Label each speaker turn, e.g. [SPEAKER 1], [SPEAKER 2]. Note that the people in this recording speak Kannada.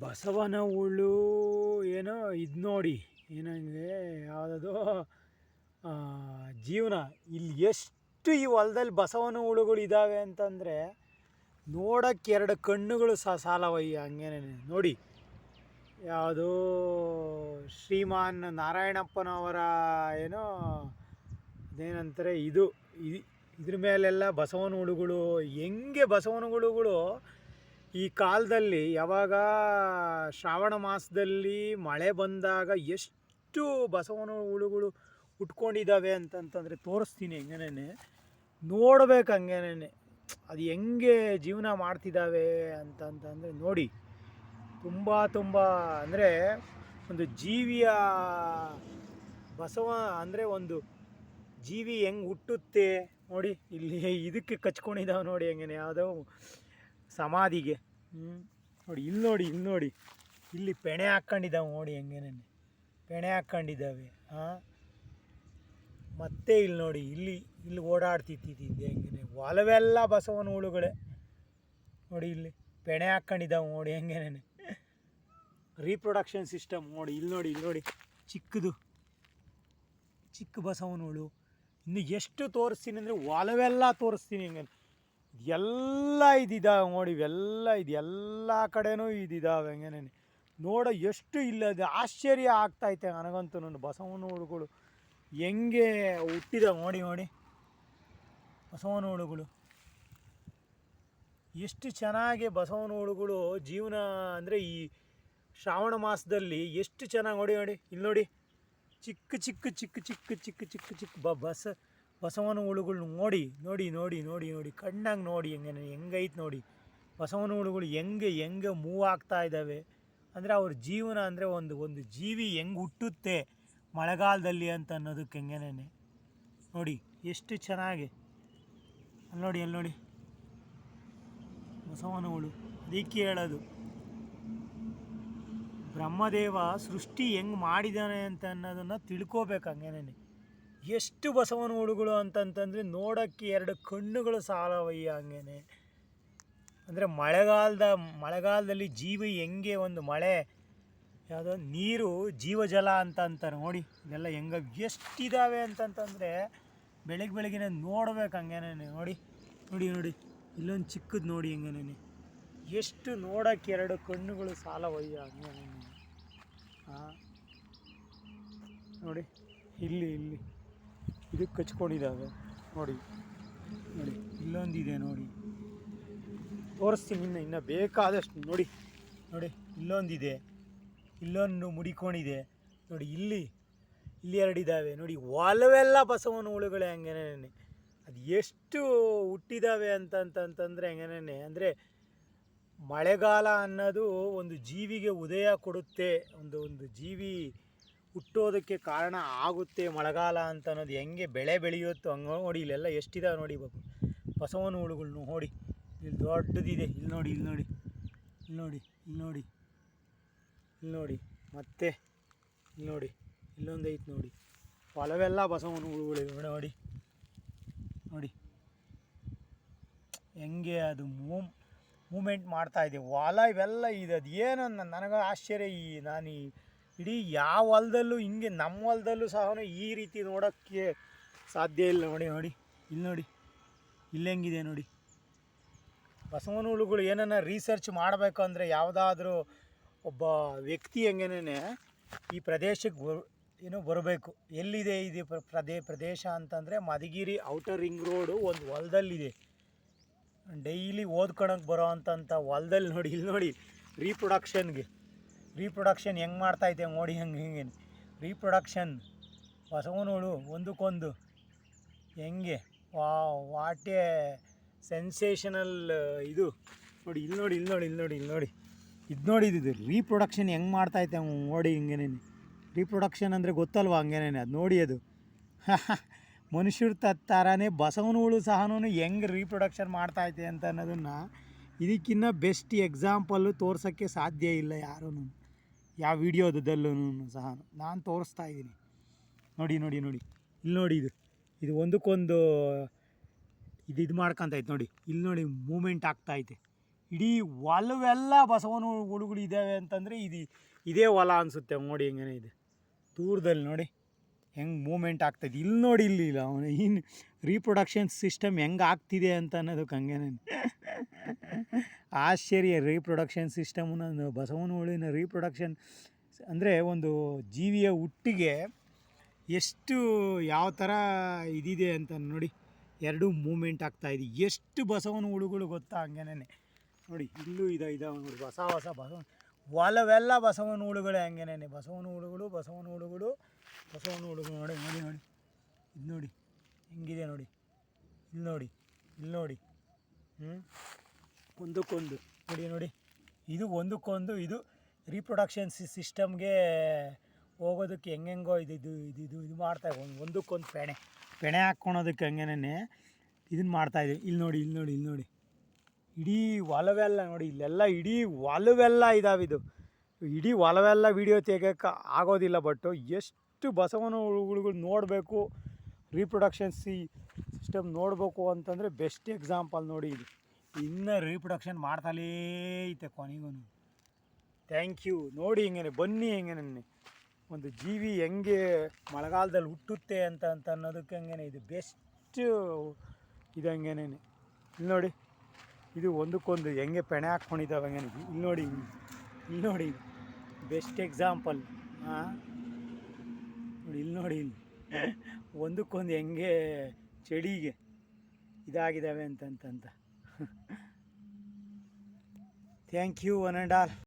[SPEAKER 1] ಬಸವನ ಹುಳು ಏನೋ ಇದು ನೋಡಿ. ಏನಂದರೆ ಯಾವುದದು ಜೀವನ. ಇಲ್ಲಿ ಎಷ್ಟು ಈ ಹೊಲದಲ್ಲಿ ಬಸವನ ಹುಳುಗಳು ಇದ್ದಾವೆ ಅಂತಂದರೆ ನೋಡೋಕ್ಕೆ ಎರಡು ಕಣ್ಣುಗಳು ಸಹ ಸಾಲವಯ್ಯ ಹಂಗೇನೆ. ನೋಡಿ, ಯಾವುದೋ ಶ್ರೀಮಾನ್ ನಾರಾಯಣಪ್ಪನವರ ಏನೋ, ಅದೇನಂತಾರೆ, ಇದು ಇದ್ರ ಮೇಲೆಲ್ಲ ಬಸವನ ಹುಳುಗಳು ಹೆಂಗೆ ಬಸವನ ಹುಳುಗಳು ಈ ಕಾಲದಲ್ಲಿ ಯಾವಾಗ ಶ್ರಾವಣ ಮಾಸದಲ್ಲಿ ಮಳೆ ಬಂದಾಗ ಎಷ್ಟು ಬಸವನ ಹುಳುಗಳು ಉಟ್ಕೊಂಡಿದ್ದಾವೆ ಅಂತಂತಂದರೆ ತೋರಿಸ್ತೀನಿ ಹೆಂಗೇನೆ. ನೋಡ್ಬೇಕು ಹಂಗೇನೆ. ಅದು ಹೆಂಗೆ ಜೀವನ ಮಾಡ್ತಿದ್ದಾವೆ ಅಂತಂತಂದರೆ ನೋಡಿ. ತುಂಬ ತುಂಬ ಅಂದರೆ ಒಂದು ಜೀವಿಯ ಬಸವ ಅಂದರೆ ಒಂದು ಜೀವಿ ಹೆಂಗೆ ಹುಟ್ಟುತ್ತೆ ನೋಡಿ. ಇಲ್ಲಿ ಇದಕ್ಕೆ ಕಚ್ಕೊಂಡಿದ್ದಾವೆ ನೋಡಿ ಹೆಂಗೇನೆ. ಯಾವುದೋ ಸಮಾಧಿಗೆ. ಹ್ಞೂ ನೋಡಿ ಇಲ್ಲಿ ನೋಡಿ ಇಲ್ಲಿ ನೋಡಿ. ಇಲ್ಲಿ ಪೆಣೆ ಹಾಕ್ಕೊಂಡಿದ್ದಾವೆ ನೋಡಿ ಹೆಂಗೇನೆ ಪೆಣೆ ಹಾಕ್ಕೊಂಡಿದ್ದಾವೆ ಹಾಂ ಮತ್ತೆ ಇಲ್ಲಿ ನೋಡಿ, ಇಲ್ಲಿ ಇಲ್ಲಿ ಓಡಾಡ್ತಿತ್ತಿದ್ದೆ ಹೆಂಗೇನೆ ಒಲವೆಲ್ಲ ಬಸವನ ಹುಳುಗಳೇ ನೋಡಿ ಇಲ್ಲಿ ಪೆಣೆ ಹಾಕ್ಕೊಂಡಿದ್ದಾವೆ ನೋಡಿ ಹೆಂಗೇನೆ ರೀಪ್ರೊಡಕ್ಷನ್ ಸಿಸ್ಟಮ್ ನೋಡಿ ಇಲ್ಲಿ ನೋಡಿ ಇಲ್ಲಿ ನೋಡಿ. ಚಿಕ್ಕದು. ಚಿಕ್ಕ ಬಸವನ ಹುಳು ಇನ್ನು ಎಷ್ಟು ತೋರಿಸ್ತೀನಿ ಅಂದರೆ ಒಲವೆಲ್ಲ ತೋರಿಸ್ತೀನಿ ಹೆಂಗೆ ಎಲ್ಲ ಇದಿದ್ದಾವೆ ನೋಡಿ, ಇವೆಲ್ಲ ಇದು. ಎಲ್ಲ ಕಡೆನೂ ಇದಿದ್ದಾವೆ ಹೆಂಗೇನೆ ನೋಡೋ ಎಷ್ಟು ಇಲ್ಲದೆ ಆಶ್ಚರ್ಯ ಆಗ್ತೈತೆ ನನಗಂತೂ ನನ್ನ ಬಸವನ ಹುಡುಗಳು ಹೆಂಗೆ ಹುಟ್ಟಿದಾವೆ ನೋಡಿ ನೋಡಿ. ಬಸವನ ಹುಡುಗಳು ಎಷ್ಟು ಚೆನ್ನಾಗಿ ಬಸವನ ಹುಡುಗಳು ಜೀವನ ಅಂದರೆ ಈ ಶ್ರಾವಣ ಮಾಸದಲ್ಲಿ ಎಷ್ಟು ಚೆನ್ನಾಗಿ ನೋಡಿ ನೋಡಿ. ಇಲ್ಲಿ ನೋಡಿ. ಚಿಕ್ಕ ಚಿಕ್ಕ ಚಿಕ್ಕ ಚಿಕ್ಕ ಚಿಕ್ಕ ಚಿಕ್ಕ ಚಿಕ್ಕ ಬಸ ಬಸವನ ಹುಳುಗಳು ನೋಡಿ ನೋಡಿ ನೋಡಿ ನೋಡಿ ನೋಡಿ, ಕಣ್ಣಾಗಿ ನೋಡಿ ಹೆಂಗೆ, ಹೆಂಗೈತೆ ನೋಡಿ. ಬಸವನ ಹುಳುಗಳು ಹೆಂಗೆ ಹೆಂಗೆ ಮೂವ್ ಆಗ್ತಾ ಇದ್ದಾವೆ. ಅಂದರೆ ಅವ್ರ ಜೀವನ ಅಂದರೆ ಒಂದು ಒಂದು ಜೀವಿ ಹೆಂಗೆ ಹುಟ್ಟುತ್ತೆ ಮಳೆಗಾಲದಲ್ಲಿ ಅಂತ ಅನ್ನೋದಕ್ಕೆ ಹೆಂಗೇನೆ ನೋಡಿ, ಎಷ್ಟು ಚೆನ್ನಾಗಿ. ಅಲ್ಲಿ ನೋಡಿ ಅಲ್ಲಿ ನೋಡಿ ಬಸವನ ಹುಳು, ಅದಕ್ಕೆ ಹೇಳೋದು. ಬ್ರಹ್ಮದೇವ ಸೃಷ್ಟಿ ಹೆಂಗೆ ಮಾಡಿದ್ದಾನೆ ಅಂತ ಅನ್ನೋದನ್ನು ತಿಳ್ಕೋಬೇಕು ಹಂಗೇನೆ ಎಷ್ಟು ಬಸವನ ಹುಡುಗಳು ಅಂತಂತಂದರೆ ನೋಡೋಕ್ಕೆ ಎರಡು ಕಣ್ಣುಗಳು ಸಾಲವಯ್ಯ ಹಂಗೇನೆ. ಅಂದರೆ ಮಳೆಗಾಲದ, ಮಳೆಗಾಲದಲ್ಲಿ ಜೀವ ಹೆಂಗೆ ಒಂದು ಮಳೆ, ಯಾವುದೋ ನೀರು ಜೀವಜಲ ಅಂತ ಅಂತಾರೆ ನೋಡಿ, ಇದೆಲ್ಲ ಹೆಂಗೆ ಎಷ್ಟಿದ್ದಾವೆ ಅಂತಂತಂದರೆ ಬೆಳಗ್ಗೆ ಬೆಳಗ್ಗೆ ನೋಡ್ಬೇಕು ಹಂಗೇನೆ ನೋಡಿ ನೋಡಿ ನೋಡಿ, ಇಲ್ಲೊಂದು ಚಿಕ್ಕದು ನೋಡಿ ಹೆಂಗೇನೆ. ಎಷ್ಟು ನೋಡೋಕ್ಕೆ ಎರಡು ಕಣ್ಣುಗಳು ಸಾಲವಯ್ಯ ಹಂಗೇನೆ. ಹಾಂ ನೋಡಿ, ಇಲ್ಲಿ ಇಲ್ಲಿ. ಇದಕ್ಕೆ ಕಚ್ಕೊಂಡಿದ್ದಾವೆ ನೋಡಿ. ನೋಡಿ ಇಲ್ಲೊಂದಿದೆ ನೋಡಿ. ತೋರಿಸ್ತೀನಿ ಇನ್ನು ಇನ್ನು ಬೇಕಾದಷ್ಟು ನೋಡಿ. ನೋಡಿ ಇಲ್ಲೊಂದಿದೆ. ಇಲ್ಲೊಂದು ಮುಡಿಕೊಂಡಿದೆ. ನೋಡಿ ಇಲ್ಲಿ ಇಲ್ಲಿ ಎರಡಿದ್ದಾವೆ ನೋಡಿ ಒಲವೆಲ್ಲ ಬಸವನ ಹುಳುಗಳೇ ಹಂಗೇನೆ ಅದು ಎಷ್ಟು ಹುಟ್ಟಿದಾವೆ ಅಂತಂತಂತಂದರೆ ಹಂಗೇನೆ ಅಂದರೆ ಮಳೆಗಾಲ ಅನ್ನೋದು ಒಂದು ಜೀವಿಗೆ ಉದಯ ಕೊಡುತ್ತೆ. ಒಂದು ಒಂದು ಜೀವಿ ಹುಟ್ಟೋದಕ್ಕೆ ಕಾರಣ ಆಗುತ್ತೆ ಮಳೆಗಾಲ ಅಂತ ಅನ್ನೋದು ಹೆಂಗೆ ಬೆಳೆ ಬೆಳೆಯುತ್ತೋ ಹಂಗೆ ನೋಡಿ, ಇಲ್ಲೆಲ್ಲ ಎಷ್ಟಿದಾವೆ ನೋಡಿ ಬಸವನ ಹುಳುಗಳು ನೋಡಿ. ಇಲ್ಲಿ ದೊಡ್ಡದಿದೆ. ಇಲ್ಲಿ ನೋಡಿ ಇಲ್ಲಿ ನೋಡಿ. ಇಲ್ಲಿ ನೋಡಿ ಇಲ್ಲಿ ನೋಡಿ. ಇಲ್ಲಿ ನೋಡಿ. ಮತ್ತೆ ಇಲ್ಲಿ ನೋಡಿ. ಇಲ್ಲೊಂದು ಐತೆ ನೋಡಿ. ಹೊಲವೆಲ್ಲ ಬಸವನ ಹುಳುಗಳಿವೆ ನೋಡಿ. ನೋಡಿ. ಹೆಂಗೆ ಅದು ಮೂವ್ ಮೂಮೆಂಟ್ ಮಾಡ್ತಾ ಇದೆ. ಹೊಲ ಇವೆಲ್ಲ ಇದು. ಅದು ಏನು ನನಗೆ ಆಶ್ಚರ್ಯ ಈ ನಾನು ಈ ಇಡೀ ಯಾವ ಹೊಲದಲ್ಲೂ, ಹಿಂಗೆ ನಮ್ಮ ಹೊಲದಲ್ಲೂ ಸಹ ಈ ರೀತಿ ನೋಡೋಕ್ಕೆ ಸಾಧ್ಯ ಇಲ್ಲ. ನೋಡಿ ನೋಡಿ. ಇಲ್ಲಿ ನೋಡಿ. ಇಲ್ಲಿ ಹೆಂಗಿದೆ ನೋಡಿ. ಬಸವನ ಹುಳುಗಳು ಏನನ್ನ ರೀಸರ್ಚ್ ಮಾಡಬೇಕು ಅಂದರೆ ಯಾವುದಾದ್ರೂ ಒಬ್ಬ ವ್ಯಕ್ತಿ ಹೆಂಗೇನೆ ಈ ಪ್ರದೇಶಕ್ಕೆ ಏನೋ ಬರಬೇಕು. ಎಲ್ಲಿದೆ ಇದು ಪ್ರ- ಪ್ರದೇ, ಪ್ರದೇಶ ಅಂತಂದರೆ ಮಧುಗಿರಿ ಔಟರ್ ರಿಂಗ್ ರೋಡು ಒಂದು ಹೊಲದಲ್ಲಿದೆ. ಡೈಲಿ ಓದ್ಕೊಳಕ್ಕೆ ಬರೋ ಅಂತಂಥ ಹೊಲದಲ್ಲಿ ನೋಡಿ, ಇಲ್ಲಿ ನೋಡಿ ರೀಪ್ರೊಡಕ್ಷನ್ಗೆ ರೀಪ್ರೊಡಕ್ಷನ್ ಹೆಂಗೆ ಮಾಡ್ತಾಯಿದ್ದೆ ನೋಡಿ ಹಂಗೆ ಹಿಂಗೆ ರೀಪ್ರೊಡಕ್ಷನ್ ಬಸವನ ಹುಳು ಒಂದಕ್ಕೊಂದು. ಹೆಂಗೆ? ವಾ ವಾಟ್ ಎ ಸೆನ್ಸೇಷನಲ್ ಇದು. ನೋಡಿ ಇಲ್ಲಿ ನೋಡಿ ಇಲ್ಲಿ ನೋಡಿ ಇಲ್ಲಿ ನೋಡಿ ಇಲ್ಲಿ ನೋಡಿ. ಇದು ನೋಡಿ, ಇದು ರೀಪ್ರೊಡಕ್ಷನ್ ಹೆಂಗೆ ಮಾಡ್ತಾಯಿದ್ದೆ ನೋಡಿ ಹಿಂಗೇನೆ. ರೀಪ್ರೊಡಕ್ಷನ್ ಅಂದರೆ ಗೊತ್ತಲ್ವ ಹಂಗೇನೆ, ಅದು ನೋಡಿ ಅದು. ಮನುಷ್ಯರ ತ ಥರನೇ ಬಸವನ ಹುಳು ಸಹ ಹೆಂಗೆ ರೀಪ್ರೊಡಕ್ಷನ್ ಮಾಡ್ತಾಯಿದ್ದೆ ಅಂತ ಅನ್ನೋದನ್ನು ಇದಕ್ಕಿನ್ನ ಬೆಸ್ಟ್ ಎಕ್ಸಾಂಪಲ್ಲು ತೋರ್ಸೋಕ್ಕೆ ಸಾಧ್ಯ ಇಲ್ಲ ಯಾರೂ ಯಾವ ವಿಡಿಯೋದಲ್ಲೂ ಸಹ ನಾನು ತೋರಿಸ್ತಾ ಇದ್ದೀನಿ. ನೋಡಿ ನೋಡಿ ನೋಡಿ. ಇಲ್ಲಿ ನೋಡಿ ಇದು. ಇದು ಒಂದಕ್ಕೊಂದು ಇದು ಇದು ಮಾಡ್ಕೊಂತೈತೆ ನೋಡಿ. ಇಲ್ಲಿ ನೋಡಿ ಮೂಮೆಂಟ್ ಆಗ್ತೈತೆ ಇಡೀ ಹೊಲವೆಲ್ಲ ಬಸವನ ಹುಳುಗಳು ಇದ್ದಾವೆ ಅಂತಂದರೆ ಇದು ಇದೇ ಹೊಲ ಅನಿಸುತ್ತೆ. ನೋಡಿ ಹೆಂಗೇನೆ ಇದೆ. ದೂರದಲ್ಲಿ ನೋಡಿ. ಹೆಂಗೆ ಮೂಮೆಂಟ್ ಆಗ್ತದೆ? ಇಲ್ಲಿ ನೋಡಿ ಇಲ್ಲಿ ಇಲ್ಲ ಅವನು ಇನ್ನು ರೀಪ್ರೊಡಕ್ಷನ್ ಸಿಸ್ಟಮ್ ಹೆಂಗೆ ಆಗ್ತಿದೆ ಅಂತ ಅನ್ನೋದಕ್ಕೆ ಹಂಗೇನೆ ಆಶ್ಚರ್ಯ ರೀಪ್ರೊಡಕ್ಷನ್ ಸಿಸ್ಟಮ್ನ ಬಸವನ ಹುಳಿನ ರೀಪ್ರೊಡಕ್ಷನ್ ಅಂದರೆ ಒಂದು ಜೀವಿಯ ಹುಟ್ಟಿಗೆ ಎಷ್ಟು, ಯಾವ ಥರ ಇದಿದೆ ಅಂತ ನೋಡಿ, ಎರಡೂ ಮೂಮೆಂಟ್ ಆಗ್ತಾಯಿದೆ ಎಷ್ಟು ಬಸವನ ಹುಳುಗಳು ಗೊತ್ತಾ ಹಂಗೇನೆ ನೋಡಿ, ಇಲ್ಲೂ ಇದೆ ಇದೆ, ನೋಡಿ ಹೊಸ ಹೊಸ ಬಸವನ ಹೊಲವೆಲ್ಲ ಬಸವನ ಹುಳುಗಳು ಹಂಗೇನೆ ಬಸವನ ಹುಳುಗಳು ಬಸವನ ಹುಳುಗಳು ಬಸವನ ಹುಳುಗಳು ನೋಡಿ ನೋಡಿ ನೋಡಿ. ಇದು ನೋಡಿ, ಹೆಂಗಿದೆ ನೋಡಿ. ಇಲ್ಲಿ ನೋಡಿ ಇಲ್ಲಿ ನೋಡಿ. ಹ್ಞೂ ಒಂದಕ್ಕೊಂದು. ನೋಡಿ ನೋಡಿ. ಇದು ಒಂದಕ್ಕೊಂದು, ಇದು ರೀಪ್ರೊಡಕ್ಷನ್ ಸಿಸ್ಟಮ್ಗೆ ಹೋಗೋದಕ್ಕೆ ಹೆಂಗೆಂಗೋ ಇದು ಇದು ಇದು ಇದು ಇದು ಒಂದು, ಒಂದಕ್ಕೊಂದು ಪೆಣೆ. ಪೆಣೆ ಹಾಕ್ಕೊಳೋದಕ್ಕೆ ಹಂಗೇನೆ ಇದನ್ನು ಮಾಡ್ತಾಯಿದ್ವಿ ಇಲ್ಲಿ ನೋಡಿ ಇಲ್ಲಿ ನೋಡಿ ಇಲ್ಲಿ ನೋಡಿ. ಇಡೀ ಹೊಲವೆಲ್ಲ ನೋಡಿ, ಇಲ್ಲೆಲ್ಲ ಇಡೀ ಇದಾವೆ ಇದು. ಇಡೀ ಹೊಲವೆಲ್ಲ ವೀಡಿಯೋ ತೆಗಿಯೋಕೆ ಆಗೋದಿಲ್ಲ ಬಟ್ ಎಷ್ಟು ಬಸವನ ಹುಳುಗಳು ನೋಡಬೇಕು ರೀಪ್ರೊಡಕ್ಷನ್ ಸಿ ಸಿಸ್ಟಮ್ ನೋಡಬೇಕು ಅಂತಂದರೆ ಬೆಸ್ಟ್ ಎಕ್ಸಾಂಪಲ್ ನೋಡಿ ಇದು. ಇನ್ನೂ ರೀಪ್ರೊಡಕ್ಷನ್ ಮಾಡ್ತಲೇ ಐತೆ ಕೊನೆಗೂ ಥ್ಯಾಂಕ್ ಯು ನೋಡಿ ಹೆಂಗೇನೆ, ಬನ್ನಿ ಹೆಂಗೇನೆ ಒಂದು ಜೀವಿ ಹೆಂಗೆ ಮಳೆಗಾಲದಲ್ಲಿ ಹುಟ್ಟುತ್ತೆ ಅಂತ ಅಂತ ಅನ್ನೋದಕ್ಕೆ ಹಂಗೇನೆ ಇದು ಬೆಸ್ಟ್ ಇದು ಹಂಗೇನೆ. ಇಲ್ಲಿ ನೋಡಿ. ಇದು ಒಂದಕ್ಕೊಂದು ಹೆಂಗೆ ಪೆಣೆ ಹಾಕ್ಕೊಂಡಿದ್ದಾವೆ ನನಗೆ ಇಲ್ಲಿ ನೋಡಿ ಇಲ್ಲಿ ನೋಡಿ ಬೆಸ್ಟ್ ಎಕ್ಸಾಂಪಲ್ ಹಾಂ ನೋಡಿ, ಇಲ್ಲಿ ನೋಡಿ, ಇಲ್ಲಿ. ಒಂದಕ್ಕೊಂದು ಹೆಂಗೆ ಚಳಿಗೆ ಇದಾಗಿದ್ದಾವೆ ಅಂತಂತಂತ thank you one and all